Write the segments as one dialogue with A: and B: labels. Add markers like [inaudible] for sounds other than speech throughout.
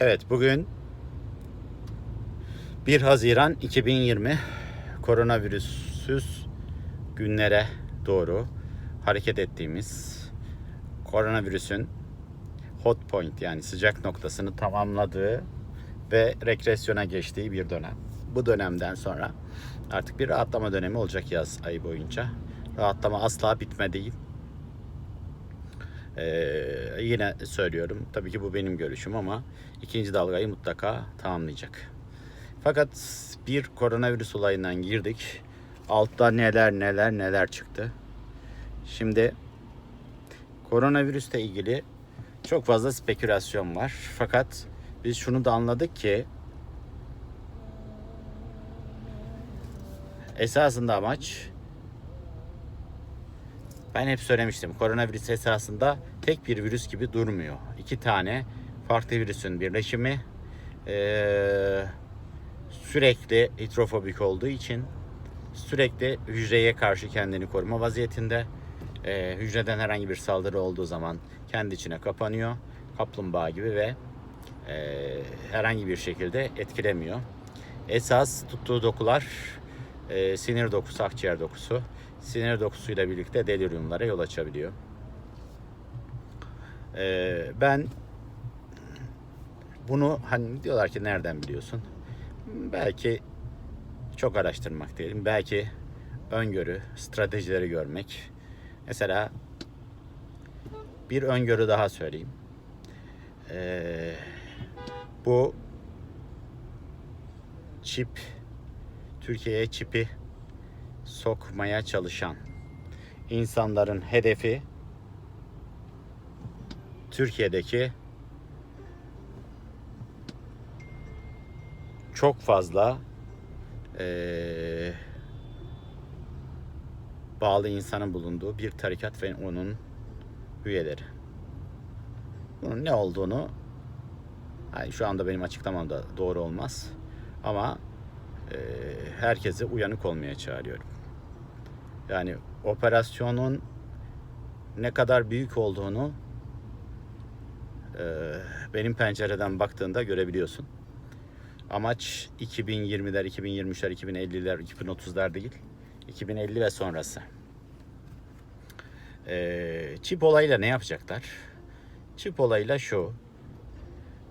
A: Evet bugün 1 Haziran 2020 koronavirüsüz günlere doğru hareket ettiğimiz koronavirüsün hot point yani sıcak noktasını tamamladığı ve regresyona geçtiği bir dönem. Bu dönemden sonra artık bir rahatlama dönemi olacak yaz ayı boyunca. Rahatlama asla bitme değil. Ee, yine söylüyorum tabii ki bu benim görüşüm ama ikinci dalgayı mutlaka tamamlayacak. Fakat bir koronavirüs olayından girdik. Altta neler neler neler çıktı. Şimdi koronavirüsle ilgili çok fazla spekülasyon var. Fakat biz şunu da anladık ki esasında amaç ben hep söylemiştim. Koronavirüs esasında tek bir virüs gibi durmuyor. İki tane farklı virüsün birleşimi sürekli hidrofobik olduğu için sürekli hücreye karşı kendini koruma vaziyetinde. Hücreden herhangi bir saldırı olduğu zaman kendi içine kapanıyor. Kaplumbağa gibi ve herhangi bir şekilde etkilemiyor. Esas tuttuğu dokular ee, sinir dokusu, akciğer dokusu sinir dokusuyla birlikte deliriumlara yol açabiliyor. Ee, ben bunu hani diyorlar ki nereden biliyorsun? Belki çok araştırmak diyelim. Belki öngörü, stratejileri görmek. Mesela bir öngörü daha söyleyeyim. Ee, bu çip Türkiye'ye çipi sokmaya çalışan insanların hedefi Türkiye'deki çok fazla eee, bağlı insanın bulunduğu bir tarikat ve onun üyeleri. Bunun ne olduğunu yani şu anda benim açıklamam da doğru olmaz. Ama herkese uyanık olmaya çağırıyorum. Yani operasyonun ne kadar büyük olduğunu eee, benim pencereden baktığında görebiliyorsun. Amaç 2020'ler, 2023'ler, 2050'ler, 2030'lar değil. 2050 ve sonrası. Eee, çip olayıyla ne yapacaklar? Çip olayıyla şu.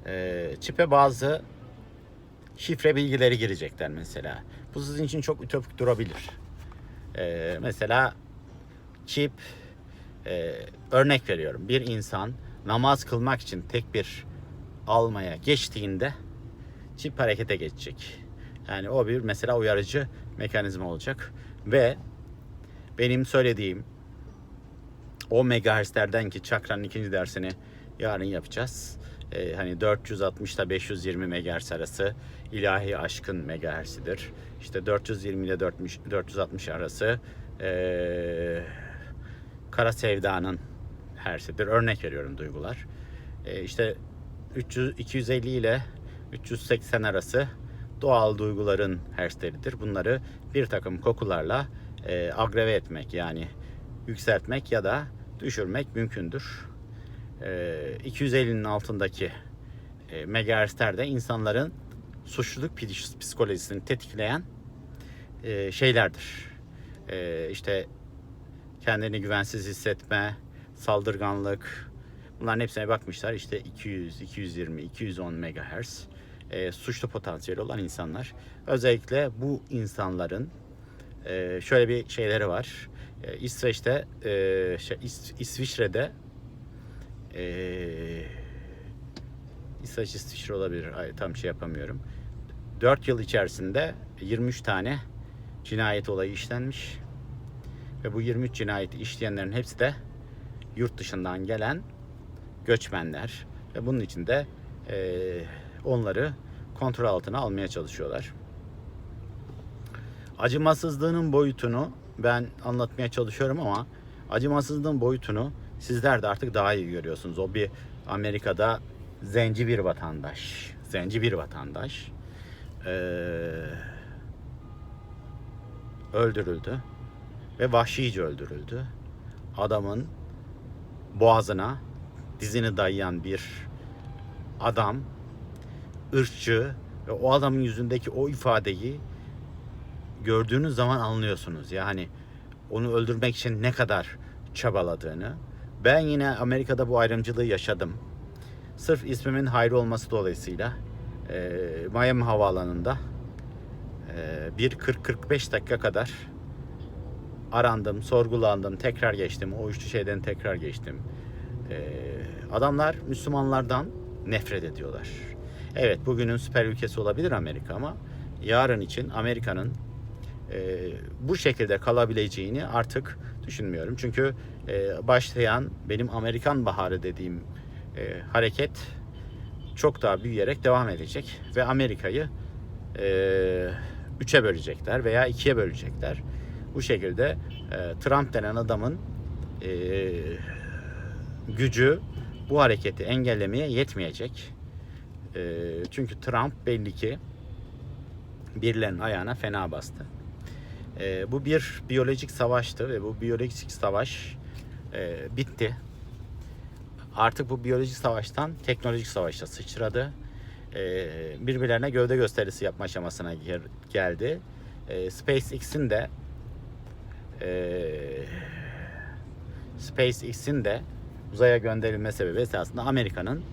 A: Eee çipe bazı şifre bilgileri girecekler mesela. Bu sizin için çok ütopik durabilir. Ee, mesela çip e, örnek veriyorum. Bir insan namaz kılmak için tek bir almaya geçtiğinde çip harekete geçecek. Yani o bir mesela uyarıcı mekanizma olacak ve benim söylediğim o megahertzlerden ki çakranın ikinci dersini yarın yapacağız. Ee, hani 460 ile 520 megahertz arası ilahi aşkın megahertzidir. İşte 420 ile 460 460 arası ee, kara sevdanın hertzidir. Örnek veriyorum duygular. Ee, işte 300 250 ile 380 arası doğal duyguların hertzleridir. Bunları bir takım kokularla e, agreve etmek yani yükseltmek ya da düşürmek mümkündür. E, 250'nin altındaki e, megahertzler insanların suçluluk psikolojisini tetikleyen e, şeylerdir. E, işte kendini güvensiz hissetme, saldırganlık bunların hepsine bakmışlar. İşte 200, 220, 210 megahertz suçlu potansiyeli olan insanlar. Özellikle bu insanların şöyle bir şeyleri var. İsveç'te, şey, İs- İsviçre'de e, İsveç İsviçre olabilir. Ay, tam şey yapamıyorum. 4 yıl içerisinde 23 tane cinayet olayı işlenmiş. Ve bu 23 cinayeti işleyenlerin hepsi de yurt dışından gelen göçmenler. Ve bunun için de eee, onları kontrol altına almaya çalışıyorlar. Acımasızlığının boyutunu ben anlatmaya çalışıyorum ama acımasızlığın boyutunu sizler de artık daha iyi görüyorsunuz. O bir Amerika'da zenci bir vatandaş. Zenci bir vatandaş. eee, öldürüldü ve vahşice öldürüldü. Adamın boğazına dizini dayayan bir adam ırkçı ve o adamın yüzündeki o ifadeyi gördüğünüz zaman anlıyorsunuz. Yani onu öldürmek için ne kadar çabaladığını. Ben yine Amerika'da bu ayrımcılığı yaşadım. Sırf ismimin Hayri olması dolayısıyla e, Miami havaalanında e, bir 40-45 dakika kadar arandım, sorgulandım, tekrar geçtim. O üçlü şeyden tekrar geçtim. E, adamlar Müslümanlardan nefret ediyorlar. Evet bugünün süper ülkesi olabilir Amerika ama yarın için Amerika'nın e, bu şekilde kalabileceğini artık düşünmüyorum. Çünkü e, başlayan benim Amerikan baharı dediğim e, hareket çok daha büyüyerek devam edecek ve Amerika'yı e, üçe bölecekler veya ikiye bölecekler. Bu şekilde Trump denen adamın gücü bu hareketi engellemeye yetmeyecek. Çünkü Trump belli ki birilerinin ayağına fena bastı. Bu bir biyolojik savaştı ve bu biyolojik savaş e, bitti. Artık bu biyolojik savaştan teknolojik savaşa sıçradı. E, birbirlerine gövde gösterisi yapma aşamasına gel- geldi. E, SpaceX'in de e, SpaceX'in de uzaya gönderilme sebebi esasında Amerika'nın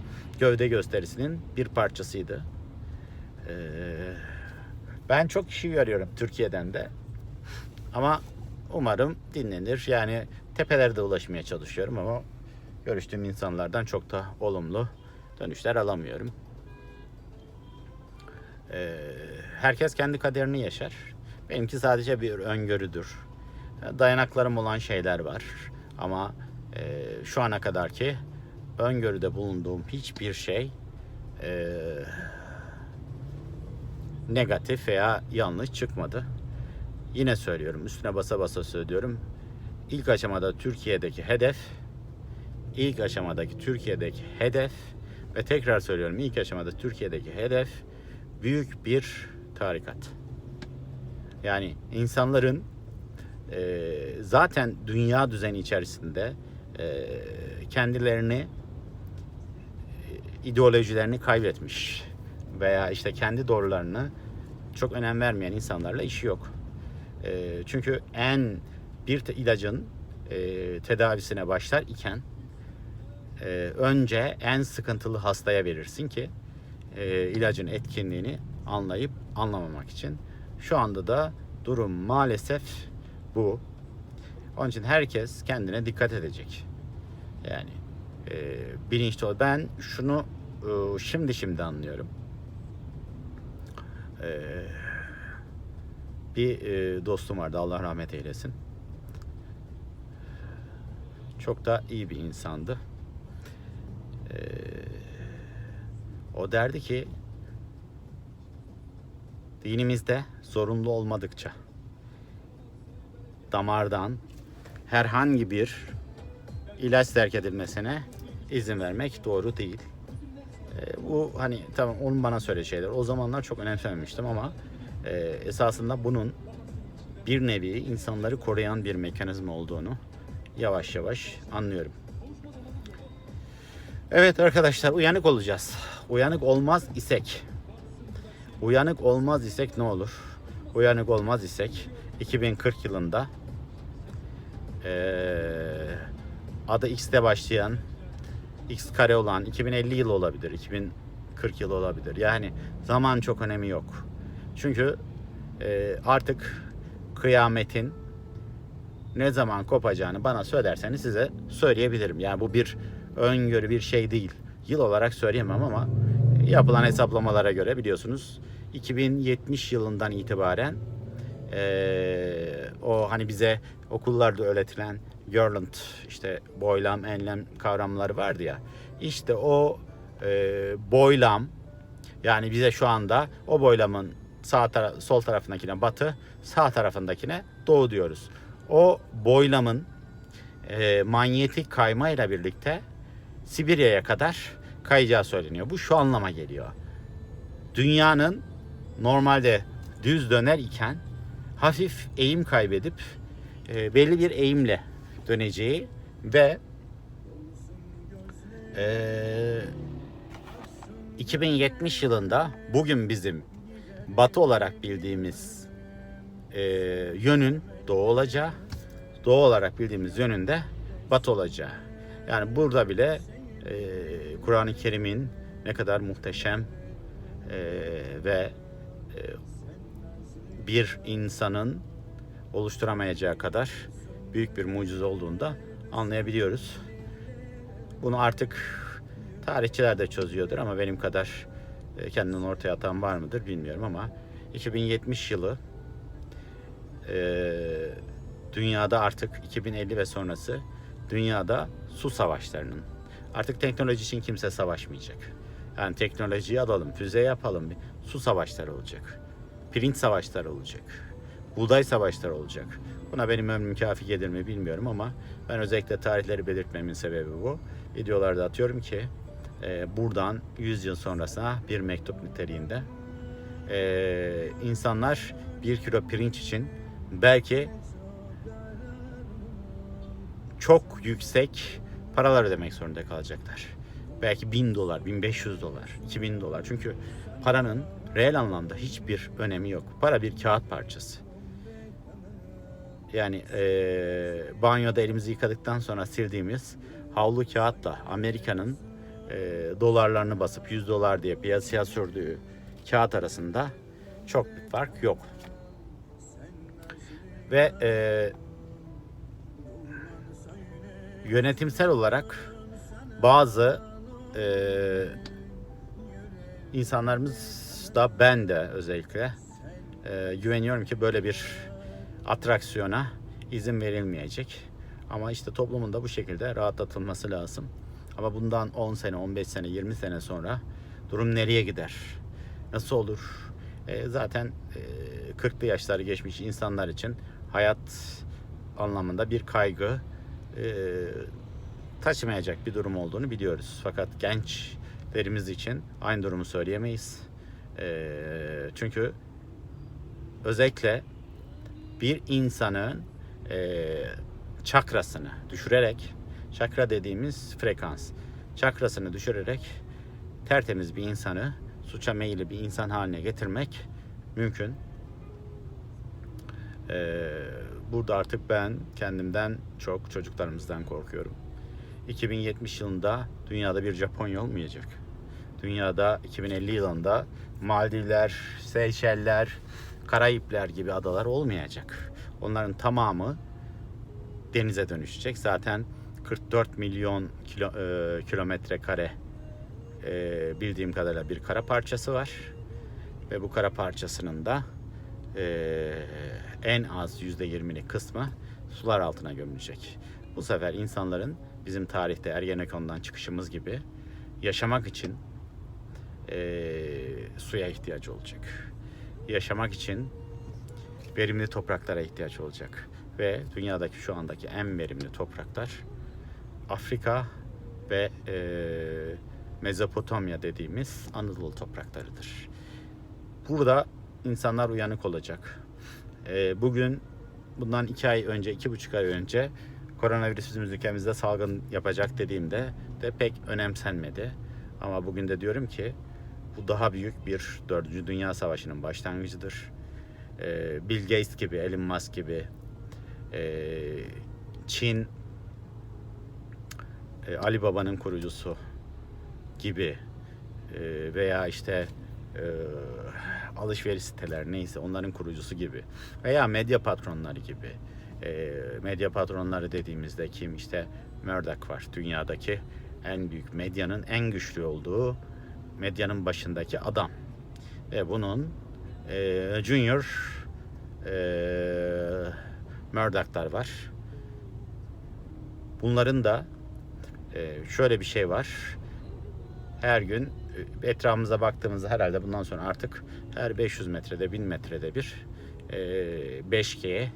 A: gövde gösterisinin bir parçasıydı. E, ben çok kişi görüyorum Türkiye'den de. Ama umarım dinlenir. Yani tepelerde ulaşmaya çalışıyorum ama görüştüğüm insanlardan çok da olumlu dönüşler alamıyorum. Ee, herkes kendi kaderini yaşar. Benimki sadece bir öngörüdür. Dayanaklarım olan şeyler var. Ama e, şu ana kadar ki öngörüde bulunduğum hiçbir şey e, negatif veya yanlış çıkmadı. Yine söylüyorum, üstüne basa basa söylüyorum. İlk aşamada Türkiye'deki hedef, ilk aşamadaki Türkiye'deki hedef ve tekrar söylüyorum ilk aşamada Türkiye'deki hedef büyük bir tarikat. Yani insanların e, zaten dünya düzeni içerisinde e, kendilerini e, ideolojilerini kaybetmiş veya işte kendi doğrularını çok önem vermeyen insanlarla işi yok. E, çünkü en bir ilacın e, tedavisine başlar iken e, önce en sıkıntılı hastaya verirsin ki e, ilacın etkinliğini anlayıp anlamamak için. Şu anda da durum maalesef bu. Onun için herkes kendine dikkat edecek. Yani e, bilinçli ol. Ben şunu e, şimdi şimdi anlıyorum. E, bir e, dostum vardı Allah rahmet eylesin. Çok da iyi bir insandı. E, o derdi ki dinimizde zorunlu olmadıkça damardan herhangi bir ilaç terk edilmesine izin vermek doğru değil. E, bu hani tamam onun bana söylediği şeyler. O zamanlar çok önemsememiştim ama e, esasında bunun bir nevi insanları koruyan bir mekanizma olduğunu yavaş yavaş anlıyorum. Evet arkadaşlar uyanık olacağız. Uyanık olmaz isek. Uyanık olmaz isek ne olur? Uyanık olmaz isek 2040 yılında eee adı X'te başlayan X kare olan 2050 yılı olabilir, 2040 yılı olabilir. Yani zaman çok önemi yok. Çünkü e, artık kıyametin ne zaman kopacağını bana söylerseniz size söyleyebilirim. Yani bu bir öngörü bir şey değil. Yıl olarak söyleyemem ama yapılan hesaplamalara göre biliyorsunuz 2070 yılından itibaren eee, o hani bize okullarda öğretilen Görland işte boylam, enlem kavramları vardı ya. İşte o eee, boylam yani bize şu anda o boylamın sağ tara- sol tarafındakine batı, sağ tarafındakine doğu diyoruz. O boylamın e, manyetik kaymayla birlikte Sibirya'ya kadar kayacağı söyleniyor. Bu şu anlama geliyor. Dünyanın normalde düz döner iken hafif eğim kaybedip e, belli bir eğimle döneceği ve e, 2070 yılında bugün bizim batı olarak bildiğimiz e, yönün doğu olacağı, doğu olarak bildiğimiz yönün de batı olacağı. Yani burada bile e, Kur'an-ı Kerim'in ne kadar muhteşem e, ve e, bir insanın oluşturamayacağı kadar büyük bir mucize olduğunu da anlayabiliyoruz. Bunu artık tarihçiler de çözüyordur ama benim kadar e, kendinden ortaya atan var mıdır bilmiyorum ama 2070 yılı e, dünyada artık 2050 ve sonrası dünyada su savaşlarının artık teknoloji için kimse savaşmayacak. Yani teknolojiyi alalım, füze yapalım. Su savaşları olacak. Pirinç savaşları olacak. Buğday savaşları olacak. Buna benim ömrüm kafi gelir mi bilmiyorum ama ben özellikle tarihleri belirtmemin sebebi bu. Videolarda atıyorum ki e, buradan 100 yıl sonrasına bir mektup niteliğinde e, insanlar bir kilo pirinç için belki çok yüksek paralar ödemek zorunda kalacaklar. Belki 1000 dolar, 1500 dolar, 2000 dolar. Çünkü paranın reel anlamda hiçbir önemi yok. Para bir kağıt parçası. Yani eee, banyoda elimizi yıkadıktan sonra sildiğimiz havlu kağıtla Amerika'nın eee, dolarlarını basıp 100 dolar diye piyasaya sürdüğü kağıt arasında çok bir fark yok. Ve eee, yönetimsel olarak bazı eee insanlarımız da ben de özellikle eee, güveniyorum ki böyle bir atraksiyona izin verilmeyecek. Ama işte toplumun da bu şekilde rahatlatılması lazım. Ama bundan 10 sene, 15 sene, 20 sene sonra durum nereye gider? Nasıl olur? E, zaten e, 40'lı yaşları geçmiş insanlar için hayat anlamında bir kaygı e, taşımayacak bir durum olduğunu biliyoruz. Fakat gençlerimiz için aynı durumu söyleyemeyiz. E, çünkü özellikle bir insanın e, çakrasını düşürerek, çakra dediğimiz frekans, çakrasını düşürerek tertemiz bir insanı suça meyilli bir insan haline getirmek mümkün. E, burada artık ben kendimden çok çocuklarımızdan korkuyorum. 2070 yılında dünyada bir Japonya olmayacak. Dünyada 2050 yılında Maldivler, Seyşeller, Karayipler gibi adalar olmayacak. Onların tamamı denize dönüşecek. Zaten 44 milyon kilo, e, kilometre kare e, bildiğim kadarıyla bir kara parçası var. Ve bu kara parçasının da e, en az %20'lik kısmı sular altına gömülecek. Bu sefer insanların bizim tarihte Ergenekon'dan çıkışımız gibi yaşamak için e, suya ihtiyacı olacak yaşamak için verimli topraklara ihtiyaç olacak. Ve dünyadaki şu andaki en verimli topraklar Afrika ve e, Mezopotamya dediğimiz Anadolu topraklarıdır. Burada insanlar uyanık olacak. E, bugün bundan iki ay önce, iki buçuk ay önce koronavirüs bizim ülkemizde salgın yapacak dediğimde de pek önemsenmedi. Ama bugün de diyorum ki bu daha büyük bir 4. Dünya Savaşı'nın başlangıcıdır. Ee, Bill Gates gibi, Elon Musk gibi, e, Çin, e, Ali Baba'nın kurucusu gibi e, veya işte e, alışveriş siteler neyse onların kurucusu gibi veya medya patronları gibi e, medya patronları dediğimizde kim işte Murdoch var dünyadaki en büyük medyanın en güçlü olduğu medyanın başındaki adam ve bunun e, junior e, Murdoch'lar var. Bunların da e, şöyle bir şey var. Her gün e, etrafımıza baktığımızda herhalde bundan sonra artık her 500 metrede 1000 metrede bir e, 5G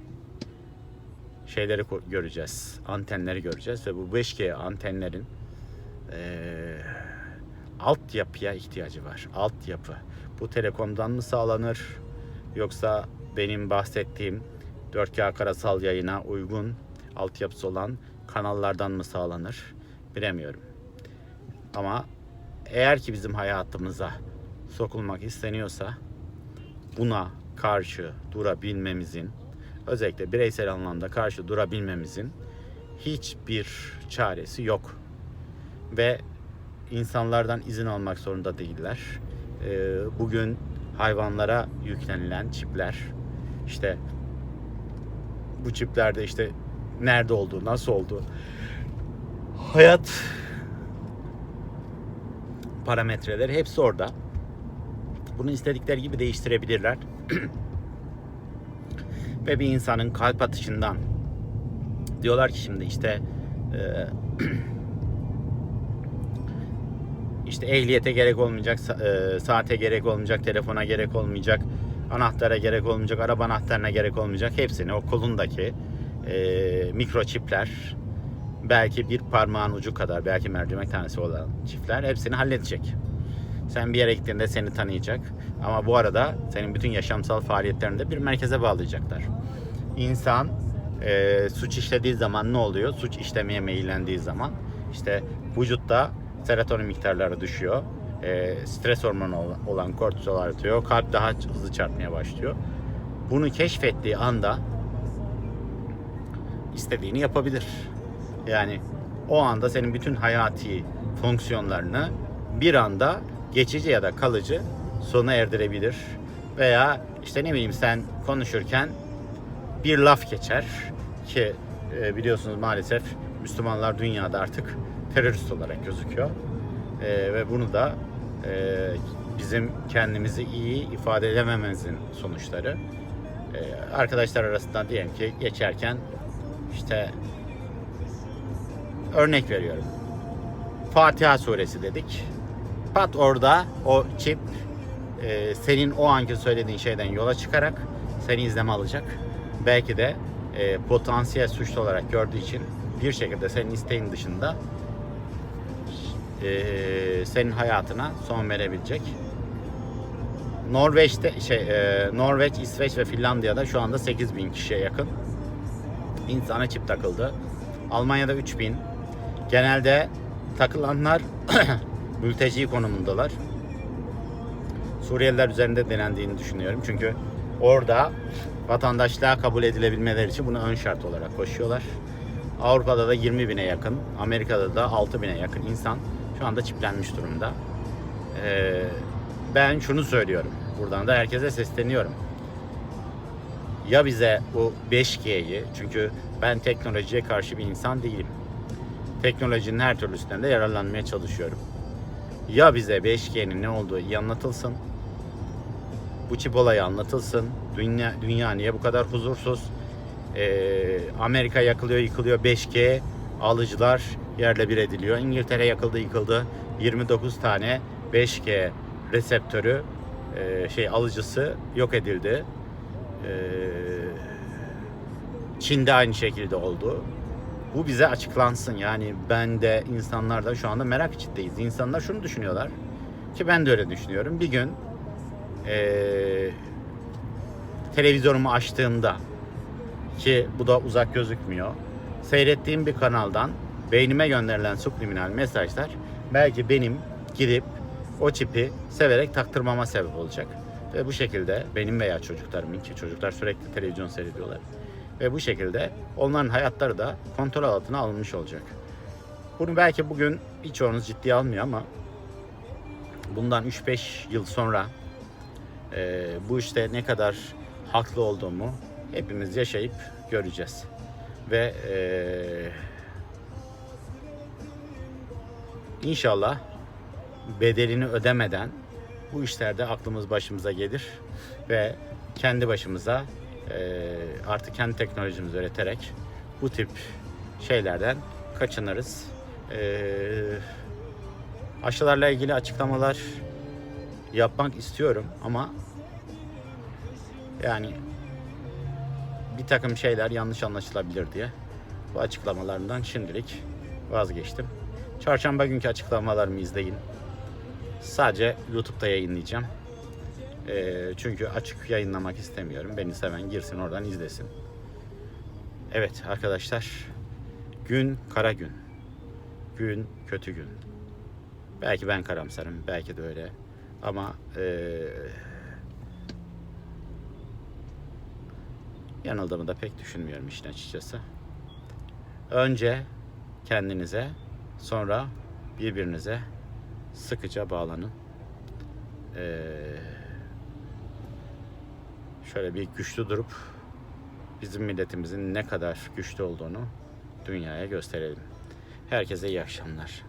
A: şeyleri göreceğiz. Antenleri göreceğiz ve bu 5G antenlerin eee altyapıya ihtiyacı var. Altyapı. Bu telekomdan mı sağlanır? Yoksa benim bahsettiğim 4K karasal yayına uygun altyapısı olan kanallardan mı sağlanır? Bilemiyorum. Ama eğer ki bizim hayatımıza sokulmak isteniyorsa buna karşı durabilmemizin özellikle bireysel anlamda karşı durabilmemizin hiçbir çaresi yok. Ve insanlardan izin almak zorunda değiller. Ee, bugün hayvanlara yüklenilen çipler işte bu çiplerde işte nerede olduğu, nasıl olduğu hayat parametreleri hepsi orada. Bunu istedikleri gibi değiştirebilirler. [clears throat] Ve bir insanın kalp atışından diyorlar ki şimdi işte e, [clears throat] işte ehliyete gerek olmayacak, e, saate gerek olmayacak, telefona gerek olmayacak, anahtara gerek olmayacak, araba anahtarına gerek olmayacak. Hepsini o kolundaki e, mikroçipler belki bir parmağın ucu kadar belki mercimek tanesi olan çiftler hepsini halledecek. Sen bir yere gittiğinde seni tanıyacak. Ama bu arada senin bütün yaşamsal faaliyetlerini de bir merkeze bağlayacaklar. İnsan e, suç işlediği zaman ne oluyor? Suç işlemeye meyillendiği zaman işte vücutta serotonin miktarları düşüyor. E, stres hormonu olan- kortizol artıyor. Kalp daha hızlı çarpmaya başlıyor. Bunu keşfettiği anda istediğini yapabilir. Yani o anda senin bütün hayati fonksiyonlarını bir anda geçici ya da kalıcı sona erdirebilir. Veya işte ne bileyim sen konuşurken bir laf geçer ki e, biliyorsunuz maalesef Müslümanlar dünyada artık terörist olarak gözüküyor. E, ve bunu da e, bizim kendimizi iyi ifade edemememizin sonuçları. Arkadaşlar arasında diyelim ki geçerken işte örnek veriyorum. Fatiha suresi dedik. Pat orada o çip e, senin o anki söylediğin şeyden yola çıkarak seni izleme alacak. Belki de e, potansiyel suçlu olarak gördüğü için bir şekilde senin isteğin dışında e, senin hayatına son verebilecek. Norveç'te şey e, Norveç, İsveç ve Finlandiya'da şu anda 8000 kişiye yakın insana çip takıldı. Almanya'da 3000. Genelde takılanlar [clears throat] mülteci konumundalar. Suriyeliler üzerinde denendiğini düşünüyorum. Çünkü orada vatandaşlığa kabul edilebilmeleri için bunu ön şart olarak koşuyorlar. Avrupa'da da 20 bine yakın, Amerika'da da 6 bine yakın insan şu anda çiplenmiş durumda. Ee, ben şunu söylüyorum. Buradan da herkese sesleniyorum. Ya bize bu 5G'yi, çünkü ben teknolojiye karşı bir insan değilim. Teknolojinin her türlüsünden de yararlanmaya çalışıyorum. Ya bize 5G'nin ne olduğu iyi anlatılsın. Bu çip olayı anlatılsın. Dünya, dünya niye bu kadar huzursuz? Ee, Amerika yakılıyor, yıkılıyor. 5G alıcılar yerle bir ediliyor. İngiltere yakıldı, yıkıldı. 29 tane 5G reseptörü e, şey alıcısı yok edildi. Ee, Çin'de aynı şekilde oldu. Bu bize açıklansın. Yani ben de insanlar da şu anda merak içindeyiz. İnsanlar şunu düşünüyorlar ki ben de öyle düşünüyorum. Bir gün eee televizyonumu açtığımda ki bu da uzak gözükmüyor. Seyrettiğim bir kanaldan beynime gönderilen subliminal mesajlar belki benim gidip o çipi severek taktırmama sebep olacak. Ve bu şekilde benim veya çocuklarımın ki çocuklar sürekli televizyon seyrediyorlar. Ve bu şekilde onların hayatları da kontrol altına alınmış olacak. Bunu belki bugün birçoğunuz ciddiye almıyor ama bundan 3-5 yıl sonra e, bu işte ne kadar haklı olduğumu hepimiz yaşayıp göreceğiz. Ve e, inşallah bedelini ödemeden bu işlerde aklımız başımıza gelir ve kendi başımıza artık kendi teknolojimizi üreterek bu tip şeylerden kaçınırız. E, aşılarla ilgili açıklamalar yapmak istiyorum ama yani bir takım şeyler yanlış anlaşılabilir diye bu açıklamalarından şimdilik vazgeçtim. Çarşamba günkü açıklamalarımı izleyin. Sadece YouTube'da yayınlayacağım. Ee, çünkü açık yayınlamak istemiyorum. Beni seven girsin oradan izlesin. Evet arkadaşlar. Gün kara gün. Gün kötü gün. Belki ben karamsarım, belki de öyle. Ama eee yanıldığımı da pek düşünmüyorum işin açıkçası. Önce kendinize, sonra birbirinize sıkıca bağlanın. Eee şöyle bir güçlü durup bizim milletimizin ne kadar güçlü olduğunu dünyaya gösterelim. Herkese iyi akşamlar.